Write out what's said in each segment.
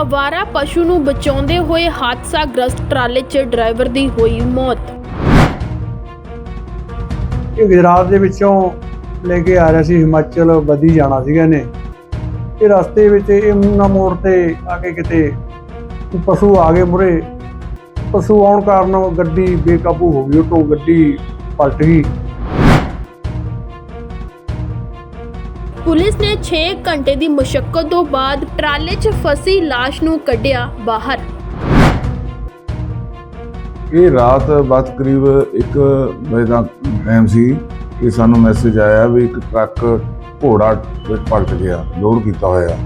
ਅਵਾਰਾ ਪਸ਼ੂ ਨੂੰ ਬਚਾਉਂਦੇ ਹੋਏ ਹਾਦਸਾਗ੍ਰਸਤ ਟਰਾਲੇ 'ਚ ਡਰਾਈਵਰ ਦੀ ਹੋਈ ਮੌਤ। ਇਹ ਗੁਜਰਾਤ ਦੇ ਵਿੱਚੋਂ ਲੈ ਕੇ ਆ ਰਿਹਾ ਸੀ, ਹਿਮਾਚਲ ਬੱਦੀ ਜਾਣਾ ਸੀਗਾ ਇਹਨੇ। ਇਹ ਰਸਤੇ ਵਿੱਚ ਇਹ ਮੁੰਨਾ ਮੋੜ ਤੇ ਆ ਕੇ ਕਿਤੇ ਪਸ਼ੂ ਆ ਗਏ ਮੁਰੇ। ਪਸ਼ੂ ਆਉਣ ਕਾਰਨ ਗੱਡੀ ਬੇਕਾਬੂ ਹੋ ਗਈ, ਉਹ ਤੋਂ ਗੱਡੀ ਪਲਟ ਗਈ। ਪੁਲਿਸ ਨੇ 6 ਘੰਟੇ ਦੀ ਮੁਸ਼ਕਲ ਤੋਂ ਬਾਅਦ ਟਰਾਲੇ 'ਚ ਫਸੀ ਲਾਸ਼ ਨੂੰ ਕੱਢਿਆ ਬਾਹਰ। ਇਹ ਰਾਤ ਬਾਤ ਕਰੀਬ 1 ਵਜੇ ਦਾ ਟਾਈਮ ਸੀ ਕਿ ਸਾਨੂੰ ਮੈਸੇਜ ਆਇਆ ਵੀ ਇੱਕ ਟਰੱਕ ਘੋੜਾ ਵਿੱਚ ਪਲਟ ਗਿਆ ਲੋਡ ਕੀਤਾ ਹੋਇਆ।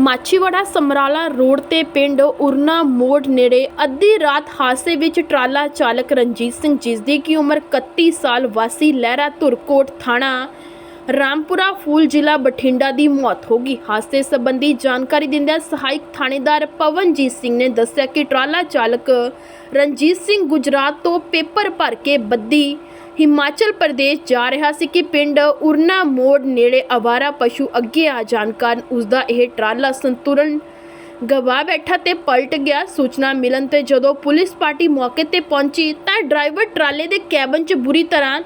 ਮਾਛੀਵਾੜਾ ਸਮਰਾਲਾ ਰੋਡ ਤੇ ਪਿੰਡ ਉਰਨਾ ਮੋੜ ਨੇੜੇ ਅੱਧੀ ਰਾਤ ਹਾਦਸੇ ਵਿੱਚ ਟਰਾਲਾ ਚਾਲਕ ਰਣਜੀਤ ਸਿੰਘ, ਜਿਸ ਦੀ ਕੀ ਉਮਰ 31 ਸਾਲ ਵਾਸੀ ਲਹਿਰਾ ਧੁਰਕੋਟ ਥਾਣਾ ਰਾਮਪੁਰਾ, ਫੂਲ ਜ਼ਿਲ੍ਹਾ ਬਠਿੰਡਾ ਦੀ ਮੌਤ ਹੋ ਗਈ। ਹਾਦਸੇ ਸੰਬੰਧੀ ਜਾਣਕਾਰੀ ਦਿੰਦਿਆਂ ਸਹਾਇਕ ਥਾਣੇਦਾਰ ਪਵਨਜੀਤ ਸਿੰਘ ਨੇ ਦੱਸਿਆ ਕਿ ਟਰਾਲਾ ਚਾਲਕ ਰਣਜੀਤ ਸਿੰਘ ਗੁਜਰਾਤ ਤੋਂ ਪੇਪਰ ਭਰ ਕੇ ਬੱਦੀ ਹਿਮਾਚਲ ਪ੍ਰਦੇਸ਼ ਜਾ ਰਿਹਾ ਸੀ ਕਿ ਪਿੰਡ ਉਰਨਾ ਮੋੜ ਨੇੜੇ ਅਵਾਰਾ ਪਸ਼ੂ ਅੱਗੇ ਆ ਜਾਣ ਕਾਰਨ ਉਸ ਦਾ ਇਹ ਟਰਾਲਾ ਸੰਤੁਲਨ ਗਵਾ ਬੈਠਾ ਤੇ ਪਲਟ ਗਿਆ। ਸੂਚਨਾ ਮਿਲਣ ਤੇ ਜਦੋਂ ਪੁਲਿਸ ਪਾਰਟੀ ਮੌਕੇ ਤੇ ਪਹੁੰਚੀ ਤਾਂ ਡਰਾਈਵਰ ਟਰਾਲੇ ਦੇ ਕੈਬਨ 'ਚ ਬੁਰੀ ਤਰ੍ਹਾਂ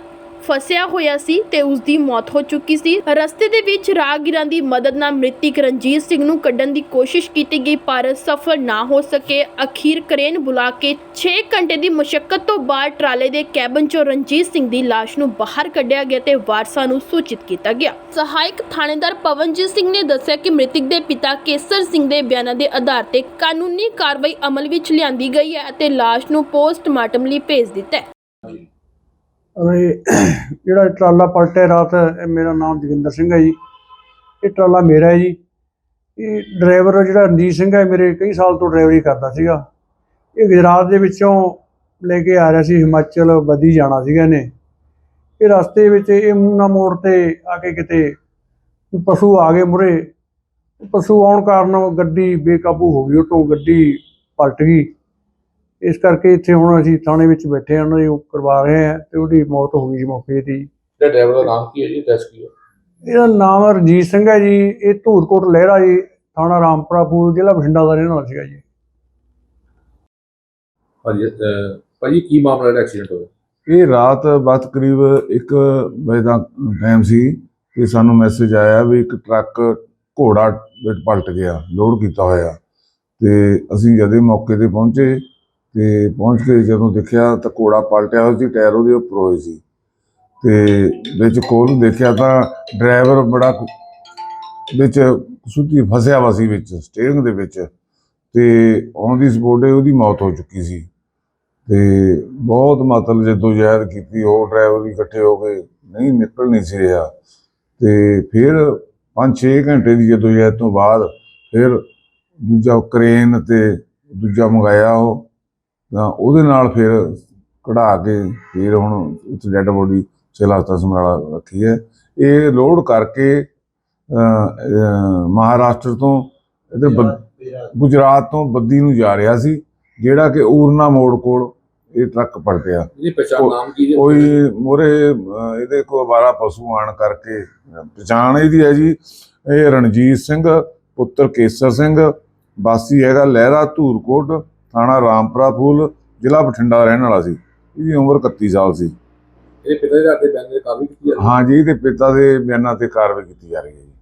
ਫਸਿਆ ਹੋਇਆ ਸੀ ਤੇ ਉਸ ਦੀ ਮੌਤ ਹੋ ਚੁੱਕੀ ਸੀ। ਰਸਤੇ ਦੇ ਵਿੱਚ ਰਾਹਗੀਰਾਂ ਦੀ ਮਦਦ ਨਾਲ ਮ੍ਰਿਤਕ ਰਣਜੀਤ ਸਿੰਘ ਨੂੰ ਕੱਢਣ ਦੀ ਕੋਸ਼ਿਸ਼ ਕੀਤੀ ਗਈ, ਪਰ ਸਫਲ ਨਾ ਹੋ ਸਕੇ। ਅਖੀਰ ਕਰੇਨ ਬੁਲਾ ਕੇ 6 ਘੰਟੇ ਦੀ ਮੁਸ਼ਕਲ ਤੋਂ ਬਾਅਦ ਟਰਾਲੇ ਦੇ ਕੈਬਨ 'ਚੋਂ ਰਣਜੀਤ ਸਿੰਘ ਦੀ ਲਾਸ਼ ਨੂੰ ਬਾਹਰ ਕੱਢਿਆ ਗਿਆ ਤੇ ਵਾਰਸਾਂ ਨੂੰ ਸੂਚਿਤ ਕੀਤਾ ਗਿਆ। ਸਹਾਇਕ ਥਾਣੇਦਾਰ ਪਵਨਜੀਤ ਸਿੰਘ ਨੇ ਦੱਸਿਆ ਕਿ ਮ੍ਰਿਤਕ ਦੇ ਪਿਤਾ ਕੇਸਰ ਸਿੰਘ ਦੇ ਬਿਆਨਾਂ ਦੇ ਆਧਾਰ ਤੇ ਕਾਨੂੰਨੀ ਕਾਰਵਾਈ ਅਮਲ ਵਿੱਚ ਲਿਆਂਦੀ ਗਈ ਹੈ ਅਤੇ ਲਾਸ਼ ਨੂੰ ਪੋਸਟਮਾਰਟਮ ਲਈ ਭੇਜ ਦਿੱਤਾ ਹੈ। ਜਿਹੜਾ ਟਰਾਲਾ ਪਲਟਿਆ ਰਾਤ, ਇਹ ਮੇਰਾ ਨਾਮ ਜੋਗਿੰਦਰ ਸਿੰਘ ਹੈ ਜੀ। ਇਹ ਟਰਾਲਾ ਮੇਰਾ ਹੈ ਜੀ। ਇਹ ਡਰਾਈਵਰ ਜਿਹੜਾ ਰਣਜੀਤ ਸਿੰਘ ਹੈ ਮੇਰੇ ਕਈ ਸਾਲ ਤੋਂ ਡਰਾਈਵਰੀ ਕਰਦਾ ਸੀਗਾ। ਇਹ ਗੁਜਰਾਤ ਦੇ ਵਿੱਚੋਂ ਲੈ ਕੇ ਆ ਰਿਹਾ ਸੀ, ਹਿਮਾਚਲ ਬੱਦੀ ਜਾਣਾ ਸੀਗਾ ਇਹਨੇ। ਇਹ ਰਸਤੇ ਵਿੱਚ ਇਹ ਮੂਨਾ ਮੋੜ ਤੇ ਆ ਕੇ ਕਿਤੇ ਪਸ਼ੂ ਆ ਗਏ ਮੁਰੇ। ਪਸ਼ੂ ਆਉਣ ਕਾਰਨ ਗੱਡੀ ਬੇਕਾਬੂ ਹੋ ਗਈ, ਉਹ ਤੋਂ ਗੱਡੀ ਪਲਟ ਗਈ। ਇਸ ਕਰਕੇ ਇੱਥੇ ਹੁਣ ਅਸੀਂ ਥਾਣੇ ਵਿੱਚ ਬੈਠੇ ਹਾਂ ਉਹਨਾਂ ਦੀ ਉਹ ਕਰਵਾ ਰਹੇ ਹਾਂ ਤੇ ਉਹਦੀ ਮੌਤ ਹੋ ਗਈ ਜੀ ਮੌਕੇ ਤੇ ਹੀ। ਤੇ ਡਰਾਈਵਰ ਦਾ ਨਾਮ ਕੀ ਹੈ ਜੀ? ਐਡਰੈਸ ਕੀ ਹੈ? ਇਹਦਾ ਨਾਮ ਰਣਜੀਤ ਸਿੰਘ ਹੈ ਜੀ ਇਹ ਧੂਰਕੋਟ ਲਹਿਰਾ ਜੀ ਥਾਣਾ ਰਾਮਪੁਰਾ ਪੂਰ ਜ਼ਿਲ੍ਹਾ ਬਠਿੰਡਾ ਦਾ ਰਹਿਣ ਵਾਲਾ ਸੀਗਾ ਜੀ। ਹਾਂਜੀ ਅਹ ਭਾਜੀ ਕੀ ਮਾਮਲਾ ਜਿਹੜਾ ਐਕਸੀਡੈਂਟ ਹੋਇਆ? ਇਹ ਰਾਤ ਬਾਤ ਕਰੀਬ 1 ਵਜੇ ਦਾ ਟਾਈਮ ਸੀ ਕਿ ਸਾਨੂੰ ਮੈਸੇਜ ਆਇਆ ਵੀ ਇੱਕ ਟਰੱਕ ਘੋੜਾ ਵਿੱਚ ਪਲਟ ਗਿਆ ਲੋਡ ਕੀਤਾ ਹੋਇਆ। ਤੇ ਅਸੀਂ ਜਦੇ ਮੌਕੇ ਤੇ ਪਹੁੰਚੇ ਤੇ ਪਹੁੰਚ ਕੇ ਜਦੋਂ ਦੇਖਿਆ ਤਾਂ ਘੋੜਾ ਪਲਟਿਆ ਹੋਇਆ ਸੀ, ਟਾਇਰ ਉਹਦੇ ਉੱਪਰ ਹੋਏ ਸੀ। ਤੇ ਵਿੱਚ ਕੋਲ ਦੇਖਿਆ ਤਾਂ ਡਰਾਈਵਰ ਬੜਾ ਵਿੱਚ ਸੁੱਤੀ ਫਸਿਆ ਵਾ ਸੀ ਵਿੱਚ, ਸਟੀਅਰਿੰਗ ਦੇ ਵਿੱਚ। ਤੇ ਔਨ ਦੀ ਸਪੋਟ ਉਹਦੀ ਮੌਤ ਹੋ ਚੁੱਕੀ ਸੀ। ਤੇ ਬਹੁਤ ਮਤਲਬ ਜਦੋਂ ਜ਼ਹਿਰ ਕੀਤੀ, ਉਹ ਡਰਾਈਵਰ ਵੀ ਇਕੱਠੇ ਹੋ ਗਏ ਨਹੀਂ ਨਿਕਲ ਨਹੀਂ ਸੀ ਰਿਹਾ। ਤੇ ਫਿਰ 5-6 ਘੰਟੇ ਦੀ ਜਦੋਂ ਜ਼ਹਿਰ ਤੋਂ ਬਾਅਦ ਫਿਰ ਦੂਜਾ ਕਰੇਨ ਤੇ ਦੂਜਾ ਮੰਗਾਇਆ ਉਹ। ਤਾਂ ਉਹਦੇ ਨਾਲ ਫਿਰ ਕਢਾ ਕੇ ਫਿਰ ਹੁਣ ਉੱਥੇ ਡੈੱਡ ਬੋਡੀ ਸਿਵਲ ਹਸਪਤਾਲ ਸਮਰਾਲਾ ਰੱਖੀ ਹੈ। ਇਹ ਲੋਡ ਕਰਕੇ ਮਹਾਰਾਸ਼ਟਰ ਤੋਂ ਇਹਦੇ ਗੁਜਰਾਤ ਤੋਂ ਬੱਦੀ ਨੂੰ ਜਾ ਰਿਹਾ ਸੀ ਜਿਹੜਾ ਕਿ ਊਰਨਾ ਮੋੜ ਕੋਲ ਇਹ ਟਰੱਕ ਪਲਟਿਆ ਕੋਈ ਮੋਰੇ ਇਹਦੇ ਕੋ ਅਵਾਰਾ ਪਸ਼ੂ ਆਣ ਕਰਕੇ ਪਛਾਣ ਇਹਦੀ ਹੈ ਜੀ ਇਹ ਰਣਜੀਤ ਸਿੰਘ ਪੁੱਤਰ ਕੇਸਰ ਸਿੰਘ ਵਾਸੀ ਹੈਗਾ ਲਹਿਰਾ ਧੂਰਕੋਟ ਥਾਣਾ ਰਾਮਪੁਰਾ ਫੂਲ ਜ਼ਿਲ੍ਹਾ ਬਠਿੰਡਾ ਰਹਿਣ ਵਾਲਾ ਸੀ। ਇਹਦੀ ਉਮਰ 31 ਸਾਲ ਸੀ। ਇਹਦੇ ਪਿਤਾ ਦੇ ਬਿਆਨ ਦੇ ਕਾਰਵਾਈ ਕੀਤੀ ਹੈ ਹਾਂ? ਜੀ ਇਹਦੇ ਪਿਤਾ ਦੇ ਬਿਆਨਾਂ ਤੇ ਕਾਰਵਾਈ ਕੀਤੀ ਜਾ ਰਹੀ ਹੈ ਜੀ।